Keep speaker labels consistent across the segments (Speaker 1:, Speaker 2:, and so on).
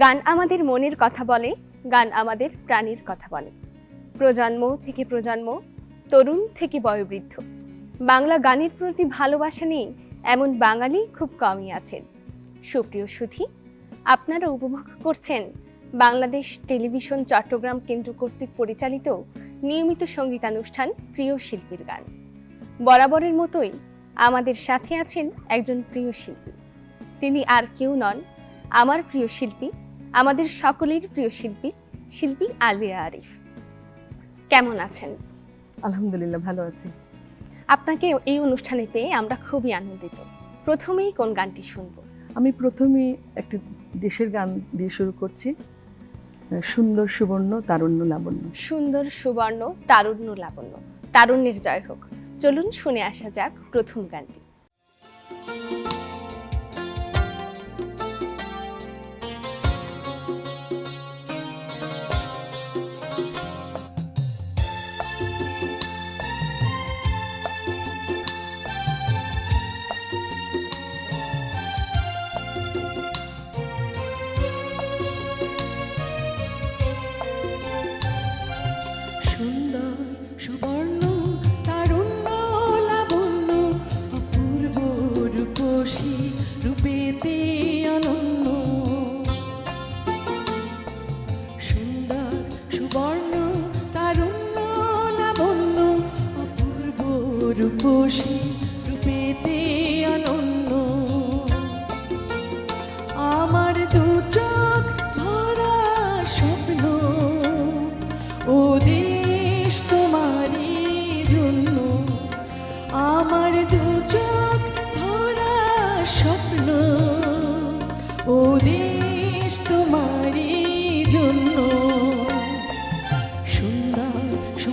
Speaker 1: গান আমাদের মনের কথা বলে, গান আমাদের প্রাণীর কথা বলে। প্রজন্ম থেকে প্রজন্ম, তরুণ থেকে বয়োবৃদ্ধ। বাংলা গানের প্রতি ভালোবাসা নেই এমন বাঙালি খুব কমই আছেন। সুপ্রিয় সুধী, আপনারা উপভোগ করছেন বাংলাদেশ টেলিভিশন চট্টগ্রাম কেন্দ্র কর্তৃক পরিচালিত নিয়মিত সঙ্গীতানুষ্ঠান প্রিয় শিল্পীর গান। বরাবরের মতোই আমাদের সাথে আছেন একজন প্রিয় শিল্পী। তিনি আর কেউ নন, আমার প্রিয় শিল্পী আমাদের সকলের প্রিয় শিল্পী শিল্পী আলিয়া আরিফ। কেমন আছেন?
Speaker 2: আলহামদুলিল্লাহ ভালো আছি।
Speaker 1: আপনাকে এই অনুষ্ঠানে পেয়ে আমরা খুবই আনন্দিত। প্রথমেই কোন গানটি শুনব?
Speaker 2: আমি প্রথমে একটি দেশের গান দিয়ে শুরু করছি। সুন্দর সুবর্ণ তারুণ্য লাবণ্য।
Speaker 1: সুন্দর সুবর্ণ তারুণ্য লাবণ্য। তারুণ্যের জয় হোক। চলুন শুনে আসা যাক প্রথম গানটি।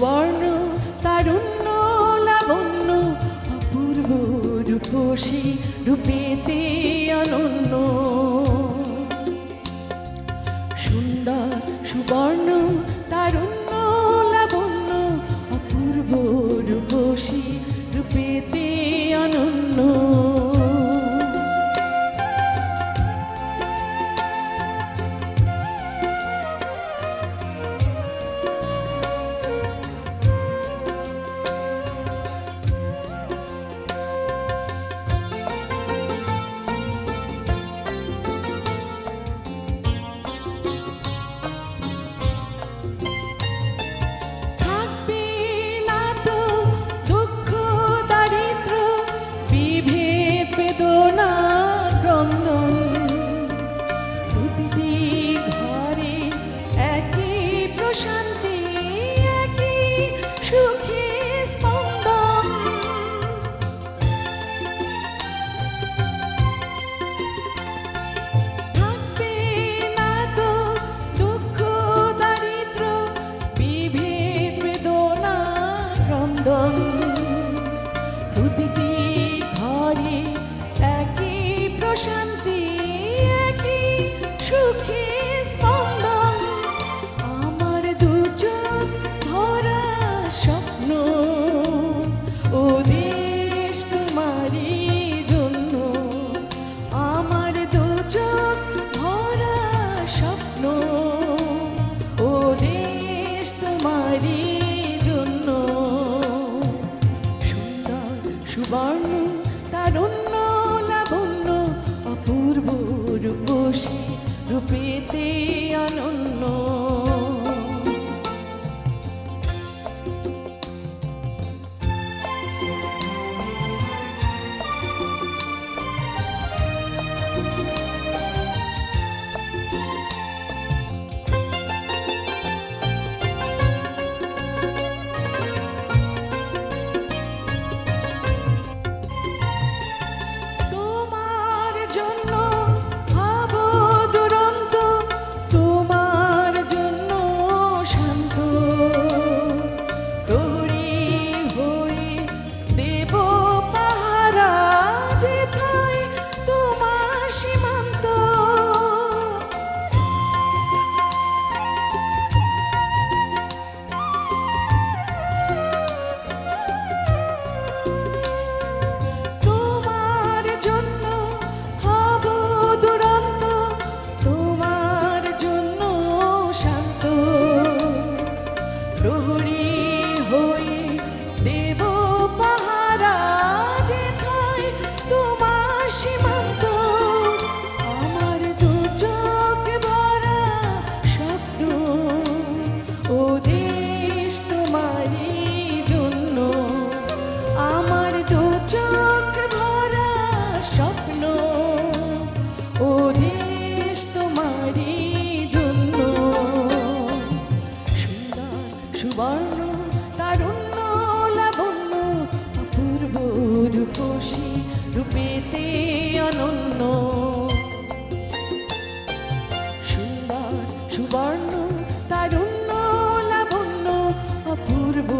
Speaker 3: সুবর্ণ, তারুণ্য, লাবণ্য, অপূর্ব রূপসী রূপেতে অনন্য। সুন্দর, সুবর্ণ, তারুণ্য, লাবণ্য, অপূর্ব রূপসী রূপেতে অনন্য। রূপেতে অনন্য। সুন্দর সুবর্ণ তারুণ্য লাবণ্য অপূর্ব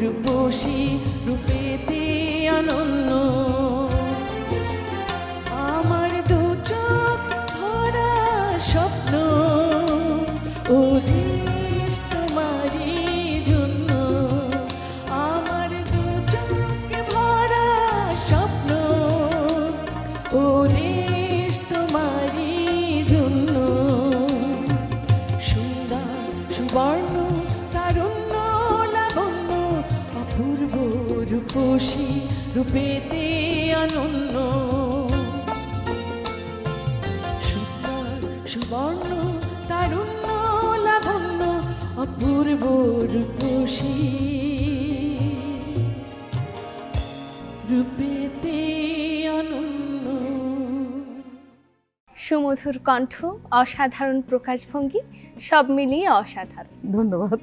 Speaker 3: রূপসী রূপেতে অনন্য। অপূর্ব রূপসী রূপেতে অনন্য সুবর্ণ তারুণ্য লাবণ্য অপূর্ব রূপসী রূপেতে অনন্য
Speaker 1: সুমধুর কণ্ঠ অসাধারণ প্রকাশভঙ্গি সব মিলিয়ে অসাধারণ।
Speaker 2: ধন্যবাদ।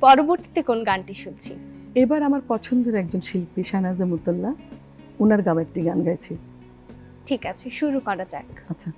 Speaker 1: পরবর্তীতে কোন গানটি শুনছি?
Speaker 2: এবার আমার পছন্দের একজন শিল্পী শাহনাজ মুতল্লা ওনার গাওয়া একটি গান গাইছি।
Speaker 1: ঠিক আছে শুরু করা যাক।
Speaker 2: আচ্ছা।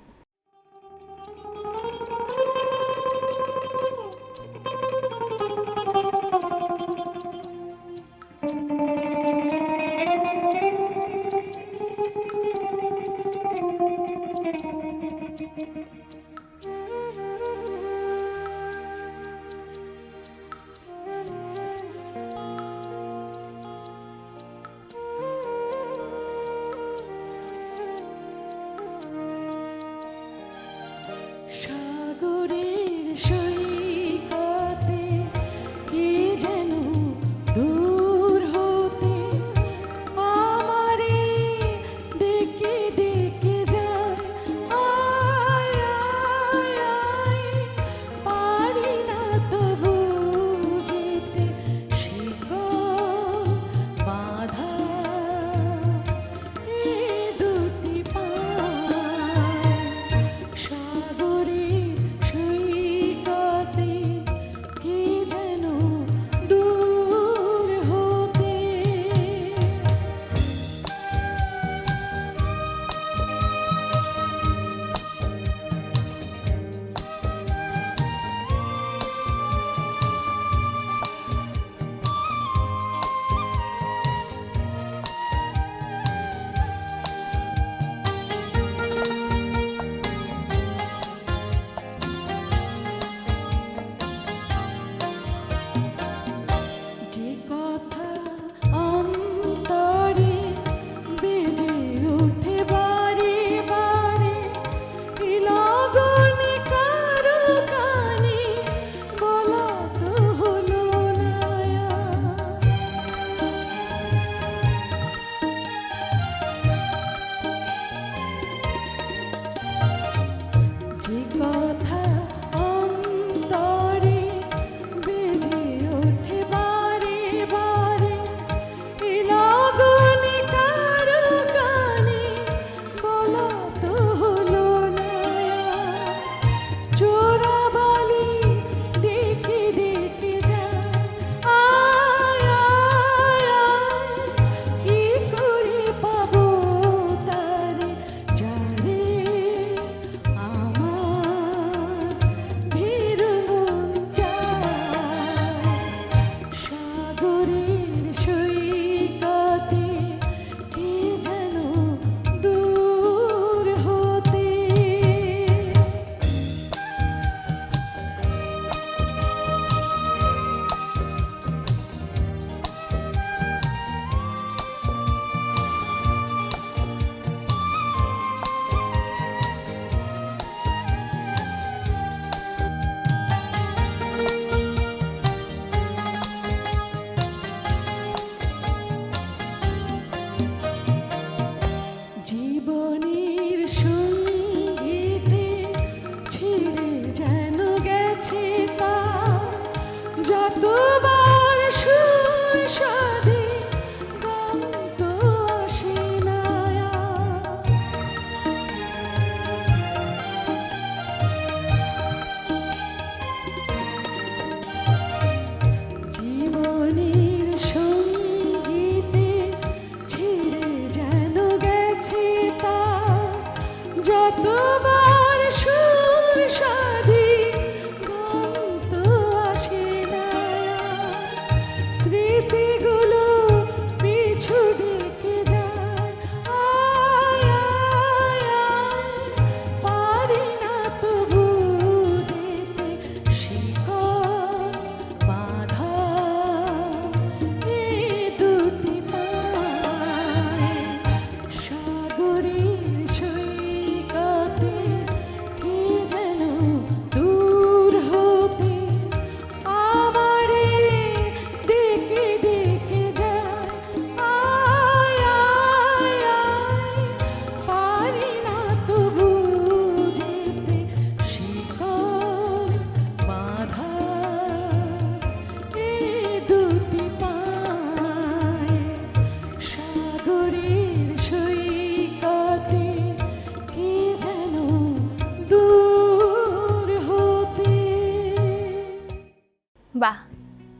Speaker 4: tu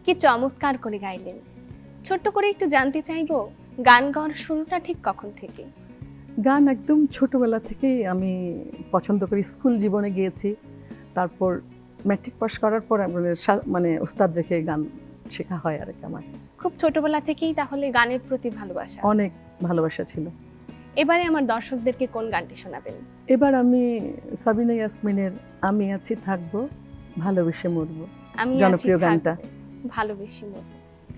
Speaker 4: কি
Speaker 1: চমৎকার করে গাইলেন। ছোট্ট করে একটু জানতে চাইব গান গাওয়ার শুরুটা ঠিক কখন থেকে?
Speaker 3: গান একদম ছোটবেলা থেকেই আমি পছন্দ করি। স্কুল জীবনে গিয়েছি তারপর ম্যাট্রিক পাস করার পর মানে মানে ওস্তাদ রেখে গান শেখা হয় আর কি আমার।
Speaker 1: খুব ছোটবেলা থেকেই তাহলে গানের প্রতি ভালোবাসা।
Speaker 3: অনেক ভালোবাসা ছিল।
Speaker 1: এবারে আমার দর্শকদেরকে কোন গানটি শোনাবেন?
Speaker 3: এবার আমি সাবিনা ইয়াসমিনের আমি আছি থাকব ভালোবেসে মরবো।
Speaker 1: আমি
Speaker 3: জনপ্রিয় গানটা।
Speaker 1: ভালোবেসে মন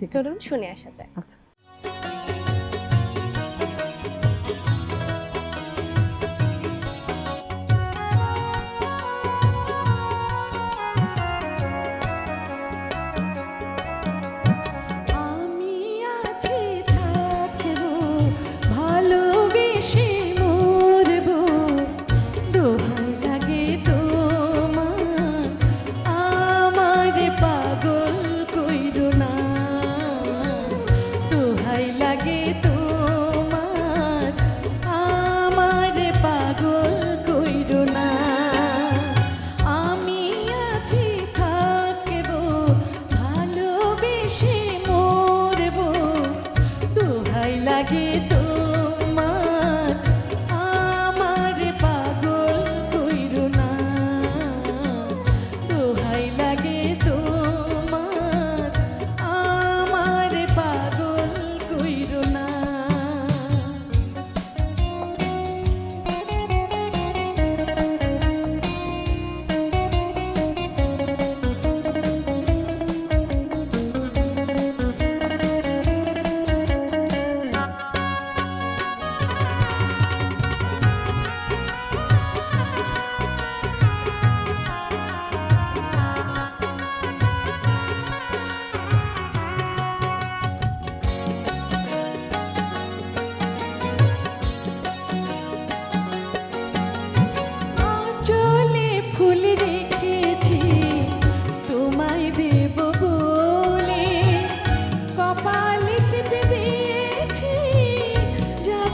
Speaker 1: চলুন শুনে আসা যায়
Speaker 3: আচ্ছা।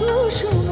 Speaker 3: 不说。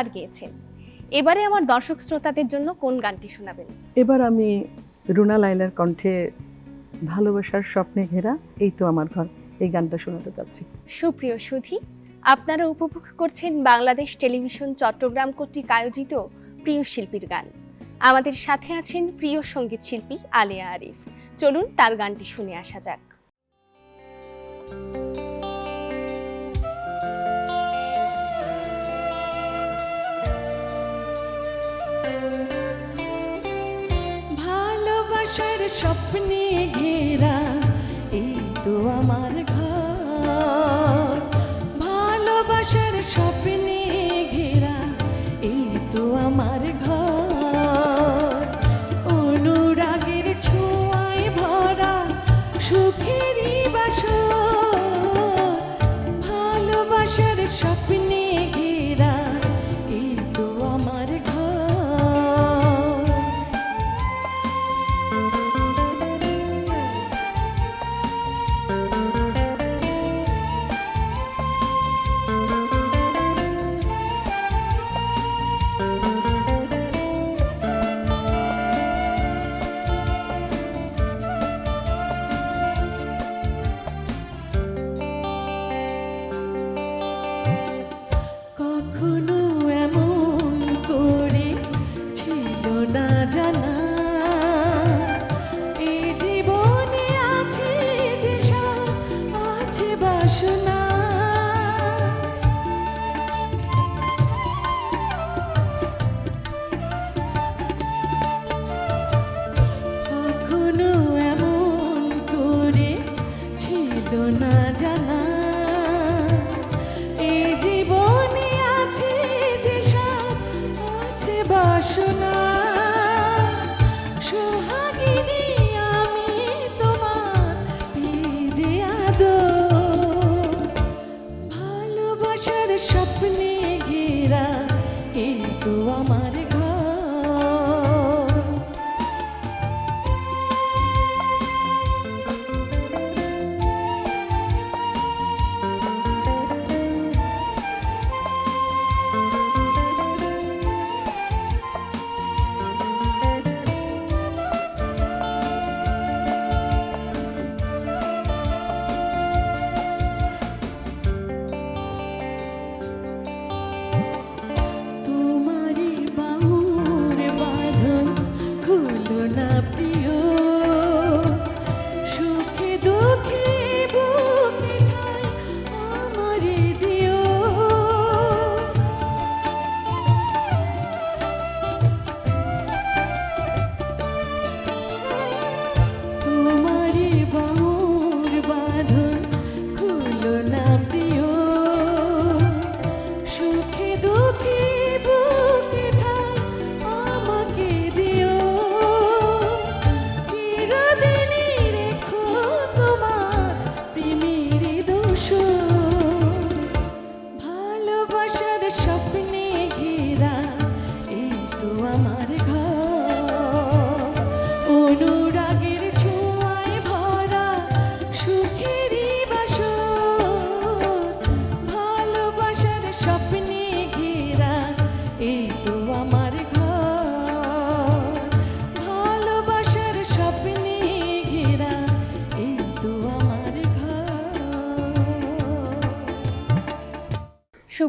Speaker 1: চমৎকার গেয়েছেন এবারে আমার দর্শক শ্রোতাদের জন্য কোন গানটি শোনাবেন?
Speaker 2: এবার আমি রুনা লাইলার কণ্ঠে ভালোবাসার স্বপ্নে ঘেরা এই তো আমার ঘর এই গানটা শোনাতে চাচ্ছি।
Speaker 1: সুপ্রিয় সুধী আপনারা উপভোগ করছেন বাংলাদেশ টেলিভিশন চট্টগ্রাম কর্তৃক আয়োজিত প্রিয় শিল্পীর গান। আমাদের সাথে আছেন প্রিয় সংগীত শিল্পী আলিয়া আরিফ। চলুন তার গানটি শুনে আসা যাক।
Speaker 3: ভালোবাসার স্বপ্নে ঘেরা, এই তো আমার ঘর। ভালোবাসার স্বপ্নে ঘেরা, এই তো আমার ঘর। অনুরাগের ছোঁয়ায় ভরা সুখেরই বাসর। ভালোবাসার স্বপ্নে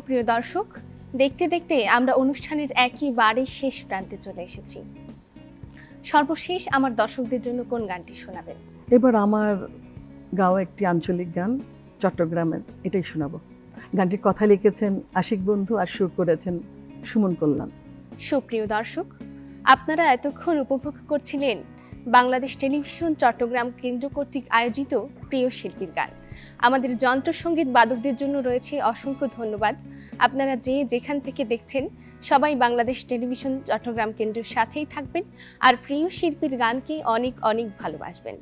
Speaker 1: সুপ্রিয় দর্শক দেখতে দেখতে আমরা অনুষ্ঠানের একেবারে শেষ প্রান্তে চলে এসেছি। সর্বশেষ আমার দর্শকদের জন্য কোন গানটি শোনাবেন?
Speaker 2: এবার আমার গাওয়া একটি আঞ্চলিক গান চট্টগ্রামের এটাই শোনাবো। গানটির কথা লিখেছেন আশিক বন্ধু আর সুর করেছেন সুমন কল্যাণ।
Speaker 1: সুপ্রিয় দর্শক আপনারা এতক্ষণ উপভোগ করছিলেন বাংলাদেশ টেলিভিশন চট্টগ্রাম কেন্দ্র কর্তৃক আয়োজিত প্রিয় শিল্পীর গান। আমাদের যন্ত্রসঙ্গীত বাদকদের জন্য রয়েছে অসংখ্য ধন্যবাদ। আপনারা যে যেখান থেকে দেখছেন, সবাই বাংলাদেশ টেলিভিশন, চট্টগ্রাম কেন্দ্রের সাথেই থাকবেন। আর প্রিয় শিল্পীর গানকে অনেক অনেক ভালোবাসবেন।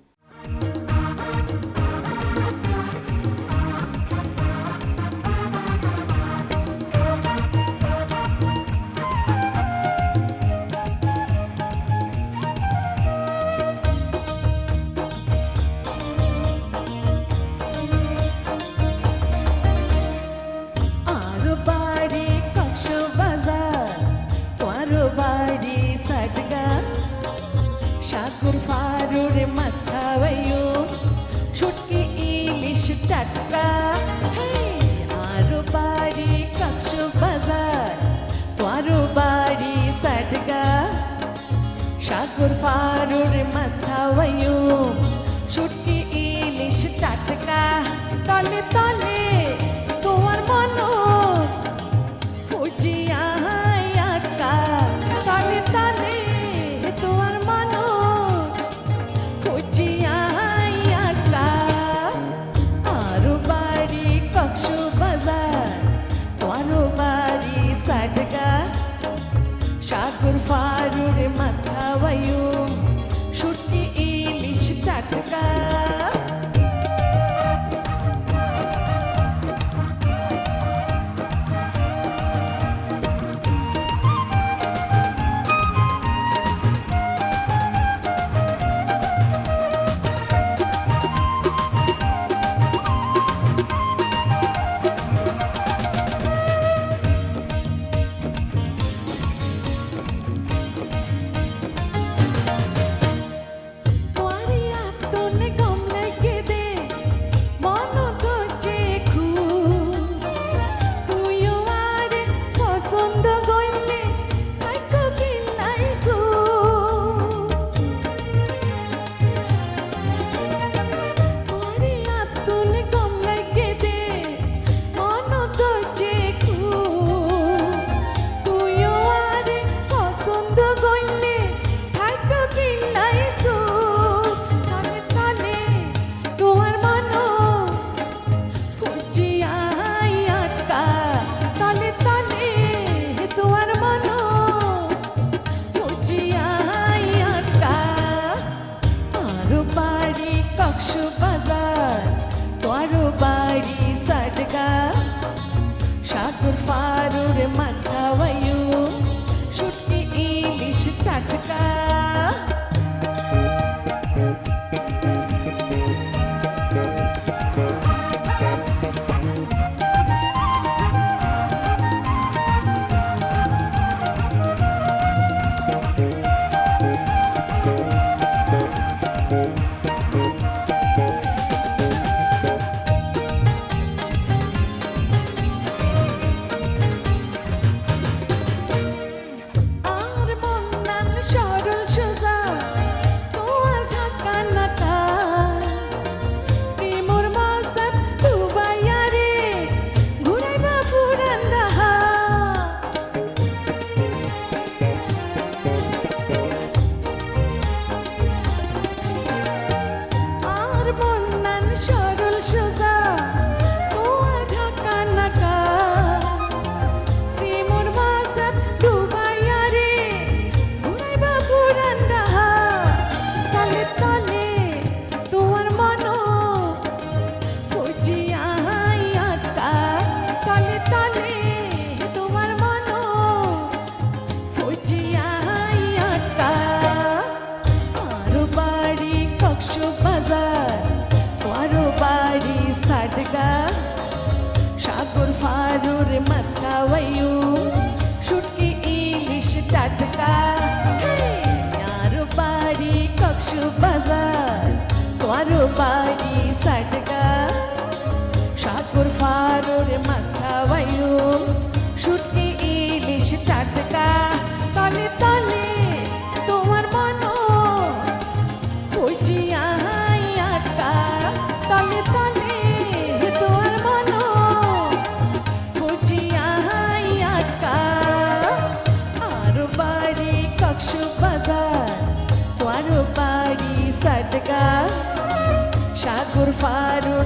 Speaker 3: ফারুর মাছ খাওয়াইও ছুটকি ইলিশ টাটকা তলে তলে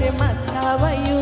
Speaker 3: সাটগা সাগর ফারুর মাছ খাওয়াইও